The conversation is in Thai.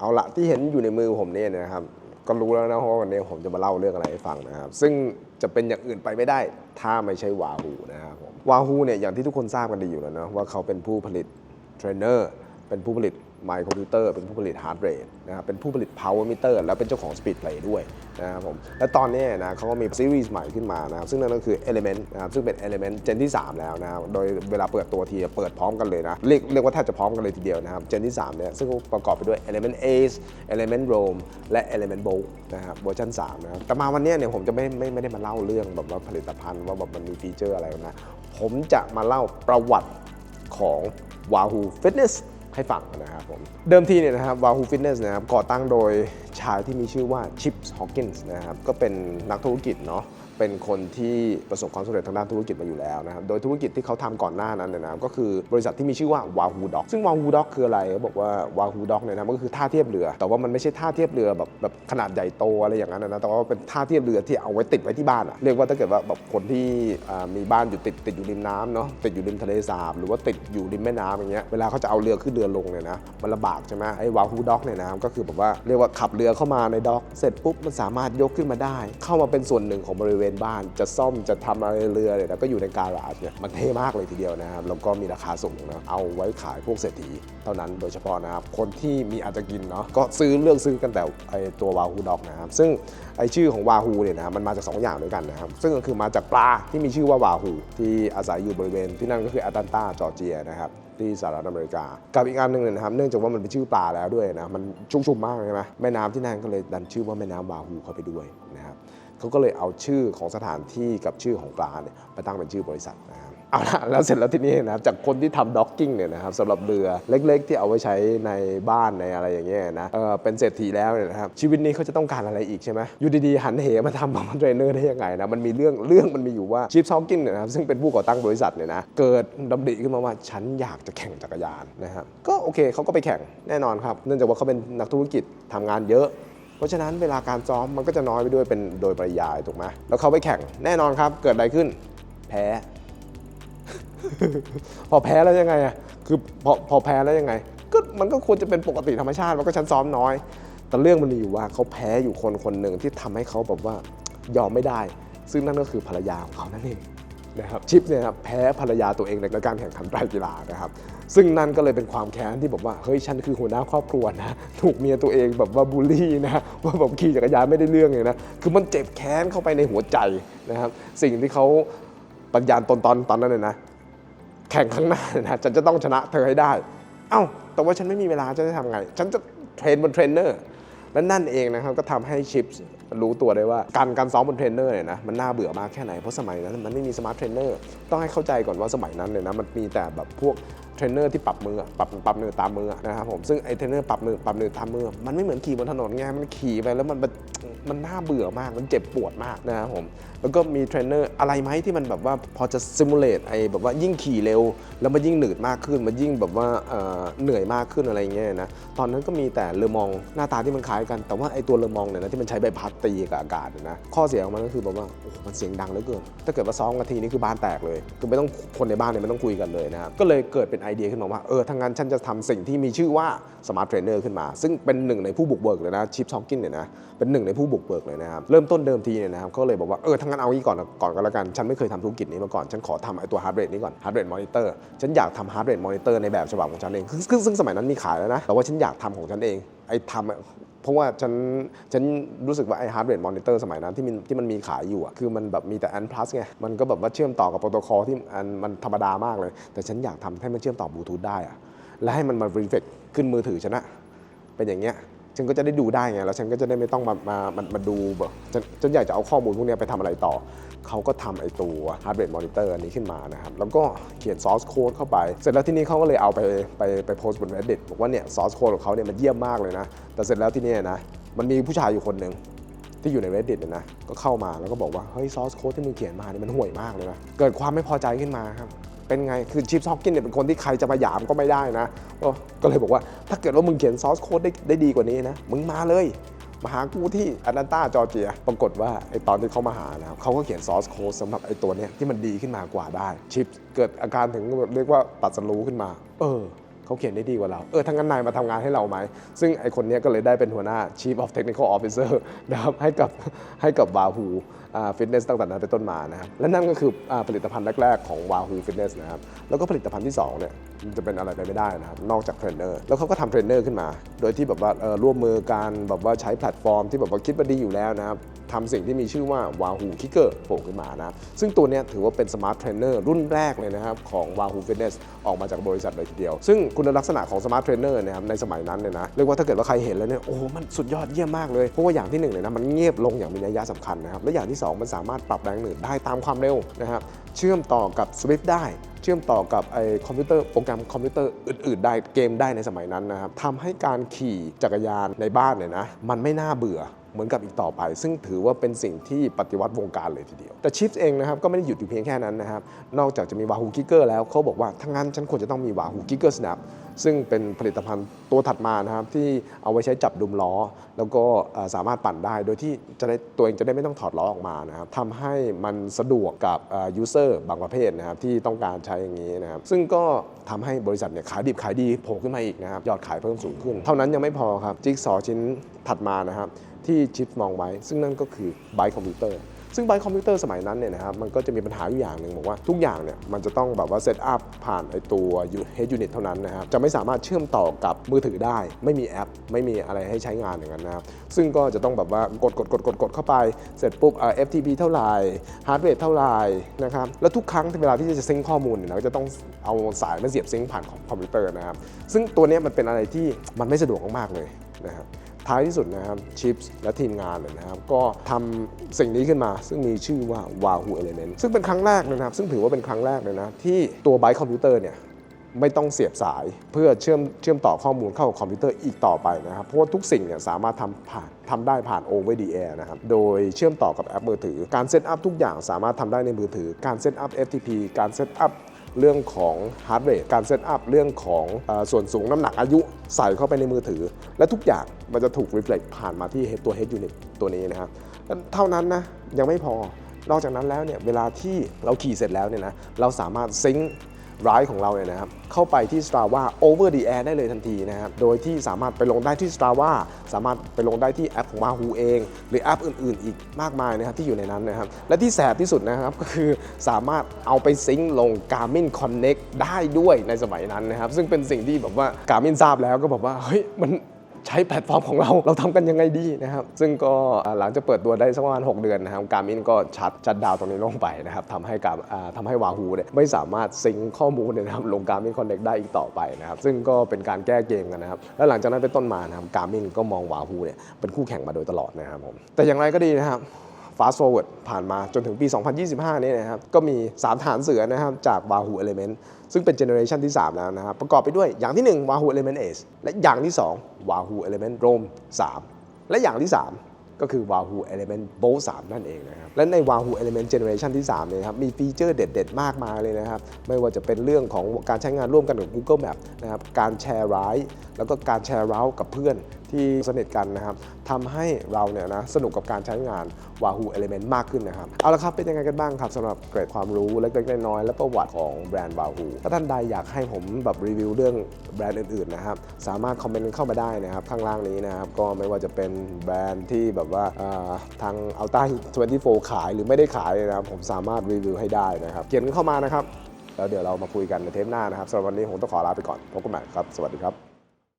เอาละที่เห็นอยู่ในมือผมเนี่ยนะครับ ก็รู้แล้วนะเพราะว่าวันนี้ผมจะมาเล่าเรื่องอะไรให้ฟังนะครับ ซึ่งจะเป็นอย่างอื่นไปไม่ได้ ถ้าไม่ใช่วาฮูนะครับผมวาฮูเนี่ยอย่างที่ทุกคนทราบกันดีอยู่แล้วนะว่าเขาเป็นผู้ผลิตเทรนเนอร์เป็นผู้ผลิต ไมโครคอมพิวเตอร์เป็นผู้ผลิตฮาร์ดเรทนะครับเป็นผู้ผลิต power meter แล้วเป็นเจ้าของ speed play ด้วยนะครับผมและตอนนี้นะเขาก็มีซีรีส์ใหม่ขึ้นมานะครับซึ่งนั่นก็คือ element นะครับซึ่งเป็น element เจนที่ 3 แล้วนะครับโดยเวลาเปิดตัวทีเปิดพร้อมกันเลยนะเรียกเรียกว่าแทบจะพร้อมกันเลยทีเดียวนะครับเจนที่3เนี่ยซึ่งประกอบไปด้วย element ace element rome และ element bolt นะครับเวอร์ชัน3นะครับแต่มาวันนี้เนี่ยผมจะไม่ไม่ไม่ได้มาเล่าเรื่องแบบว่าผลิตภัณฑ์ว่าแบบมันมีฟีเจอร์อะไรนะผมจะมาเล่าประวัติของ Wahoo Fitness ให้ฟังนะครับผม เดิมทีเนี่ยนะครับวาฮูฟิตเนสนะครับก่อตั้งโดยชายที่มีชื่อว่าชิปฮอกกินส์นะครับก็เป็นนักธุรกิจเนาะ เป็นคนที่ประสบความสำเร็จทางด้านธุรกิจมาอยู่แล้วนะครับ โดยธุรกิจที่เขาทำก่อนหน้านั้นเนยนะครับก็คือบริษัทที่มีชื่อว่า Wahoo Dock ซึ่ง Wahoo Dock คืออะไรเขาบอกว่า Wahoo Dock เนี่ยนะมันก็คือท่าเทียบเรือ แต่ว่ามันไม่ใช่ท่าเทียบเรือแบบแบบขนาดใหญ่โตอะไรอย่างนั้นนะแต่ว่าเป็นท่าเทียบเรือที่เอาไว้ติดไว้ที่บ้านอะเรียกว่าถ้าเกิดว่าแบบคนที่มีบ้านอยู่ติดติดอยู่ริมน้ำเนาะติดอยู่ริมทะเลสาบหรือว่าติดอยู่ริมแม่น้ำอย่างเงี้ยเวลาเขาจะเอาเรือขึ้นเรือลงเนี่ยนะมันลำบากใช่ไหมไอ้ Wahoo Dock เนี่ยนะก็คือแบบว่าเรียกว่าขับเรือเข้ามาในด็อก เสร็จปุ๊บมันสามารถยกขึ้นมาได้ เข้ามาเป็นส่วนหนึ่งของบริเวณบ้านจะซ่อมจะทำอะไรเรือเนี่ยนะก็อยู่ในการาจเนี่ยมันเท่มากเลยทีเดียวนะครับแล้วก็มีราคาสูงนะเอาไว้ขายพวกเศรษฐีเท่านั้นโดยเฉพาะนะครับคนที่มีอาจจะกินเนาะก็ซื้อเลือกซื้อกันแต่ไอตัววาฮูด็อกนะครับซึ่งไอชื่อของวาฮูเนี่ยนะมันมาจากสองอย่างด้วยกันนะครับซึ่งก็คือมาจากปลาที่มีชื่อว่าวาฮูที่อาศัยอยู่บริเวณที่นั่นก็คือแอตแลนตาจอร์เจียนะครับที่สหรัฐอเมริกา กับอีกอันหนึ่งนะครับ เนื่องจากว่ามันเป็นชื่อปลาแล้วด้วยนะ มันชุ่มชุมากใช่ไหมแม่น้ำที่นั่นก็เลยดันชื่อว่าแม่น้ำวาฮูเข้าไปด้วยนะครับ เขาก็เลยเอาชื่อของสถานที่กับชื่อของปลาเนี่ยมาตั้งเป็นชื่อบริษัทนะครับเอาละแล้วเสร็จแล้วทีนี้นะครับจากคนที่ทำด็อกกิ้งเนี่ยนะครับสำหรับเรือเล็ก ๆ ที่เอาไว้ใช้ในบ้านในอะไรอย่างเงี้ยนะเออเป็นเศรษฐีแล้วเนี่ยนะครับชีวิตนี้เขาจะต้องการอะไรอีกใช่ไหมอยู่ดีๆหันเหมาทำมาเทรนเนอร์ได้ยังไงนะมันมีเรื่องเรื่องมันมีอยู่ว่าชิปซอกกิ้งเนี่ยนะครับซึ่งเป็นผู้ก่อตั้งบริษัทเนี่ยนะเกิดดำริขึ้นมาว่าฉันอยากจะแข่งจักรยานนะครับก็โอเคเขาก็ไปแข่งแน่นอนครับ เนื่องจากว่าเขาเป็นนักธุรกิจทำงานเยอะ เพราะฉะนั้นเวลาการซ้อมมันก็จะน้อยไปด้วยเป็นโดยปริยายถูกไหมแล้วเขาไปแข่งแน่นอนครับ เกิดอะไรขึ้น แพ้ พอแพ้แล้วยังไงอะคือพอพอแพ้แล้วยังไง ก็มันก็ควรจะเป็นปกติธรรมชาติมันก็ฉันซ้อมน้อย แต่เรื่องมันมีอยู่ว่าเขาแพ้อยู่คนคนหนึ่งที่ทำให้เขาแบบว่ายอมไม่ได้ ซึ่งนั่นก็คือภรรยาของเขานั่นเอง นะครับชิปเนี่ยครับแพ้ภรรยาตัวเองในการแข่งขันไตรกีฬานะครับซึ่งนั่นก็เลยเป็นความแค้นที่บอกว่าเฮ้ยฉันคือหัวหน้าครอบครัวนะถูกเมียตัวเองแบบว่าบูลลี่นะว่าแบบขี่จักรยานไม่ได้เรื่องเลยนะคือมันเจ็บแค้นเข้าไปในหัวใจนะครับสิ่งที่เขาปัญญาตนตอนตอนนั้นเลยนะแข่งข้างหน้านะฉันจะต้องชนะเธอให้ได้ เอ้า แต่ว่าฉันไม่มีเวลาฉันจะทำไง ฉันจะเทรนบนเทรนเนอร์ และนั่นเองนะครับก็ทำให้ชิป รู้ตัวได้ว่าการการซ้อมบนเทรนเนอร์เนี่ยนะมันน่าเบื่อมากแค่ไหนเพราะสมัยนั้นมันไม่มีสมาร์ทเทรนเนอร์ต้องให้เข้าใจก่อนว่าสมัยนั้นเนี่ยนะมันมีแต่แบบพวกเทรนเนอร์ที่ปรับมือปรับปรับมือตามมือนะครับผมซึ่งไอ้เทรนเนอร์ปรับมือปรับมือตามมือมันไม่เหมือนขี่บนถนนไงมันขี่ไปแล้วมันมันน่าเบื่อมากมันเจ็บปวดมากนะครับผมแล้วก็มีเทรนเนอร์อะไรไหมที่มันแบบว่าพอจะซิมูเลตไอ้แบบว่ายิ่งขี่เร็ว แล้วมันยิ่งหนืดมากขึ้นมันยิ่งแบบว่าเออเหนื่อยมากขึ้นอะไรเงี้ยนะตอนนั้นก็มีแต่เรือมองหน้าตาที่มันคล้ายกันแต่ว่าไอ้ตัวเรือมองเนี่ยนะที่มันใช้ใบพัดตีกับอากาศนะข้อเสียของมันก็คือแบบว่าโอ้มันเสียงดังเหลือเกินถ้าเกิดว่าซ้อมกันทีนี่คือบ้านแตกเลยคือไม่ต้องคนในบ้านเนี่ยไม่ต้องคุยกันเลยนะครับก็เลยเกิดเป็นไอเดียขึ้นมาว่าเออทางงานฉันจะทำสิ่งที่มีชื่อว่าสมาร์ทเทรนเนอร์ขึ้นมา ซึ่งเป็นหนึ่งในผู้บุกเบิกเลยนะชิปช็อกกินเนี่ยนะเป็นหนึ่งในผู้บุกเบิกเลยนะครับเริ่มต้นเดิมทีเนี่ยนะครับก็เลยบอกว่าเออทางงานเอางี้ก่อนก่อนก็แล้วกันฉันไม่เคยทำธุรกิจนี้มาก่อนฉันขอทำไอ้ตัวฮาร์ดเรทนี้ก่อนฮาร์ดเรทมอนิเตอร์ฉันอยากทำฮาร์ดเรทมอนิเตอร์ในแบบฉบับของฉันเองซึ่งซึ่งซึ่งสมัยนั้นมีขายแล้วนะแต่ว่าฉันอยากทำของฉันเอง ไอ้ทำเพราะว่าฉันฉันรู้สึกว่าไอ้ฮาร์ดเรทมอนิเตอร์สมัยนั้นที่มันที่มันมีขายอยู่อะคือมันแบบมีแต่อันพลัสไง มันก็แบบว่าเชื่อมต่อกับโปรโตคอลที่อันมันธรรมดามากเลย แต่ฉันอยากทำให้มันเชื่อมต่อ บลูทูธได้อะและให้มันมารีเฟกขึ้นมือถือฉันอะเป็นอย่างเงี้ย ฉันก็จะได้ดูได้ไงแล้วฉันก็จะได้ไม่ต้องมามามามาดูแบบฉันฉันอยากจะเอาข้อมูลพวกเนี้ยไปทำอะไรต่อ เขาก็ทำไอตัว heart rate monitor อันนี้ขึ้นมานะครับ แล้วก็เขียน source code เข้าไป เสร็จแล้วที่นี้เขาก็เลยเอาไปไปไปโพสต์บน Reddit บอกว่าเนี่ย source code ของเขาเนี่ยมันเยี่ยมมากเลยนะ แต่เสร็จแล้วที่นี่นะ มันมีผู้ชายอยู่คนหนึ่งที่อยู่ใน Reddit เนี่ยนะ ก็เข้ามาแล้วก็บอกว่า เฮ้ย source code ที่มึงเขียนมาเนี่ยมันห่วยมากเลยนะ เกิดความไม่พอใจขึ้นมาครับ เป็นไง คือชิปซอกกินเนี่ยเป็นคนที่ใครจะมาหยามก็ไม่ได้นะ ก็เลยบอกว่าถ้าเกิดว่ามึงเขียนซอสโค้ดได้ได้ดีกว่านี้นะ มึงมาเลยมาหากูที่แอตแลนตาจอร์เจีย ปรากฏว่าไอตอนที่เขามาหานะเขาก็เขียนซอสโค้ดสำหรับไอตัวเนี้ยที่มันดีขึ้นมากว่าได้ ชิปเกิดอาการถึงเรียกว่าตัดสรู้ขึ้นมา เออ เขาเขียนได้ดีกว่าเรา เออทั้งนั้นนายมาทำงานให้เราไหม ซึ่งไอคนนี้ก็เลยได้เป็นหัวหน้า Chief of Technical Officer นะครับให้กับให้กับ Wahoo ฟิตเนสตั้งแต่นั้นเป็นต้นมานะครับและนั่นก็คืออผลิตภัณฑ์แรก ๆ ของ Wahoo Fitness นะครับแล้วก็ผลิตภัณฑ์ที่2เนี่ยมันจะเป็นอะไรไปไม่ได้นะครับนอกจากเทรนเนอร์แล้วเขาก็ทำเทรนเนอร์ขึ้นมา โดยที่แบบว่าร่วมมือการแบบว่าใช้แพลตฟอร์มที่แบบว่าคิดว่าดีอยู่แล้วนะครับ ทำสิ่งที่มีชื่อว่า Wahoo Kicker โผล่ขึ้นมานะครับซึ่งตัวนี้ถือว่าเป็นสมาร์ทเทรนเนอร์รุ่นแรกเลยนะครับของ Wahoo Fitness ออกมาจากบริษัทเลยทีเดียว ซึ่งคุณลักษณะของสมาร์ทเทรนเนอร์นะครับในสมัยนั้นเนี่ยนะเรียกว่าถ้าเกิดว่าใครเห็นแล้วเนี่ยโอ้มันสุดยอดเยี่ยมมากเลย เพราะว่าอย่างที่หนึ่งเลยนะมันเงียบลงอย่างมีนัยยะสำคัญนะครับและอย่างที่สองมันสามารถปรับแรงหนืดได้ตามความเร็วนะครับเชื่อมต่อกับ Swift ได้เชื่อมต่อกับไอคอมพิวเตอร์โปรแกรมคอมพิวเตอร์อื่น ๆ ได้เกมได้ในสมัยนั้นนะครับทำให้การขี่จักรยานในบ้านเนี่ยนะมันไม่น่าเบื่อ เหมือนกับอีกต่อไป ซึ่งถือว่าเป็นสิ่งที่ปฏิวัติวงการเลยทีเดียว แต่ชิปเองนะครับก็ไม่ได้หยุดอยู่เพียงแค่นั้นนะครับ นอกจากจะมี Wahoo Kicker แล้วเขาบอกว่าถ้างั้นฉันควรจะต้องมี Wahoo Kicker Snap ซึ่งเป็นผลิตภัณฑ์ตัวถัดมานะครับ ที่เอาไว้ใช้จับดุมล้อ แล้วก็สามารถปั่นได้ โดยที่จะได้ตัวเองจะได้ไม่ต้องถอดล้อออกมานะครับทำให้มันสะดวกกับยูเซอร์บางประเภทนะครับที่ต้องการใช้อย่างนี้นะครับ ซึ่งก็ทำให้บริษัทเนี่ยขายดิบขายดีโผล่ขึ้นมาอีกนะครับยอดขายเพิ่มสูงขึ้น เท่านั้นยังไม่พอครับจิ๊กซอชิ้นถัดมานะครับ ที่ชิปมองไว้ ซึ่งนั่นก็คือไบค์คอมพิวเตอร์ซึ่งไบค์คอมพิวเตอร์สมัยนั้นเนี่ยนะครับมันก็จะมีปัญหาอยู่อย่างหนึ่งบอกว่าทุกอย่างเนี่ยมันจะต้องแบบว่าเซตอัพผ่านไอตัว Head Unit เท่านั้นนะครับจะไม่สามารถเชื่อมต่อกับมือถือได้ ไม่มีแอป ไม่มีอะไรให้ใช้งานอย่างนั้นนะครับซึ่งก็จะต้องแบบว่ากดกดกดกดกดเข้าไป เสร็จปุ๊บเอ่อ FTP เท่าไหร่ฮาร์ดเรทเท่าไหร่นะครับแล้วทุกครั้งที่เวลาที่จะเซิงข้อมูลเนี่ยเราจะต้องเอาสายมาเสียบเซิงผ่านของคอมพิวเตอร์นะครับซึ่งตัวเนี้ยมันเป็นอะไรที่มันไม่สะดวกมากๆเลยนะครับ ท้ายที่สุดนะครับชิปส์และทีมงานเลยนะครับก็ทำสิ่งนี้ขึ้นมาซึ่งมีชื่อว่า Wahoo Element ซึ่งเป็นครั้งแรกนะครับ ซึ่งถือว่าเป็นครั้งแรกเลยนะที่ตัวไบค์คอมพิวเตอร์เนี่ยไม่ต้องเสียบสายเพื่อเชื่อมเชื่อมต่อข้อมูลเข้ากับคอมพิวเตอร์อีกต่อไปนะครับ เพราะว่าทุกสิ่งเนี่ยสามารถทำผ่านทำได้ผ่าน over the air นะครับ โดยเชื่อมต่อกับแอปมือถือ การเซตอัพทุกอย่างสามารถทำได้ในมือถือ การเซตอัพ FTP การเซตอัพ เรื่องของฮาร์ดเรทการเซตอัพเรื่องของส่วนสูงน้ำหนักอายุใส่เข้าไปในมือถือ และทุกอย่างมันจะถูกรีเฟล็กผ่านมาที่ตัว head unit ตัวนี้นะครับเท่านั้นนะยังไม่พอนอกจากนั้นแล้วเนี่ยเวลาที่เราขี่เสร็จแล้วเนี่ยนะเราสามารถซิงค์ ไรด์ของเราเนี่ยนะครับเข้าไปที่ Strava over the air ได้เลยทันทีนะครับโดยที่สามารถไปลงได้ที่ Strava สามารถไปลงได้ที่แอปของ Wahoo เอง หรือแอปอื่น ๆ อีกมากมายนะครับที่อยู่ในนั้นนะครับและที่แสบที่สุดนะครับก็คือสามารถเอาไปซิงค์ลง Garmin Connect ได้ด้วยในสมัยนั้นนะครับซึ่งเป็นสิ่งที่แบบว่า Garmin ทราบแล้วก็บอกว่าเฮ้ยมัน ใช้แพลตฟอร์มของเราเราทำกันยังไงดีนะครับ ซึ่งก็หลังจากเปิดตัวได้สักประมาณ 6 เดือนนะครับการมินก็ชัดชัดดาวตรงนี้ลงไปนะครับทำให้การทำให้วาฮูเนี่ยไม่สามารถซิงข้อมูลเนี่ยนะครับลงการมินคอนเน็กได้อีกต่อไปนะครับซึ่งก็เป็นการแก้เกมกันนะครับแล้วหลังจากนั้นเป็นต้นมานะครับการมินก็มองวาฮูเนี่ยเป็นคู่แข่งมาโดยตลอดนะครับผมแต่อย่างไรก็ดีนะครับ fast forward ผ่านมาจนถึงปี 2025 นี้นะครับ ก็มี 3 ฐานเสือนะครับ จากวาหูเอเลเมนต์ซึ่งเป็นเจเนอเรชันที่ 3 แล้วนะครับ ประกอบไปด้วยอย่างที่1 Wahoo Element Ace และอย่างที่2 Wahoo Element Roam 3 และอย่างที่ 3 ก็คือ Wahoo Element Bolt 3นั่นเองนะครับ และใน Wahoo Element Generation ที่3เนี่ยครับมีฟีเจอร์เด็ด ๆ มากมายเลยนะครับ ไม่ว่าจะเป็นเรื่องของการใช้งานร่วมกันกับ Google Map นะครับการแชร์ไรด์แล้วก็การแชร์เราท์กับเพื่อนที่สนิทกันนะครับทำให้เราเนี่ยนะสนุกกับการใช้งาน Wahoo Element มากขึ้นนะครับ เอาละครับ เป็นยังไงกันบ้างครับสำหรับเกรดความรู้เล็กๆน้อยๆและประวัติของแบรนด์ Wahoo ถ้าท่านใดอยากให้ผมแบบรีวิวเรื่องแบรนด์อื่นๆนะครับสามารถคอมเมนต์เข้ามาได้นะครับข้างล่างนี้นะครับก็ไม่ว่าจะเป็นแบรนด์ที่แบบว่าเอ่อทาง Alta 24 ขายหรือไม่ได้ขายนะครับ ผมสามารถรีวิวให้ได้นะครับ เขียนเข้ามานะครับ แล้วเดี๋ยวเรามาคุยกันในเทปหน้านะครับสำหรับวันนี้ผมต้องขอลาไปก่อนพบกันใหม่ครับ สวัสดีครับ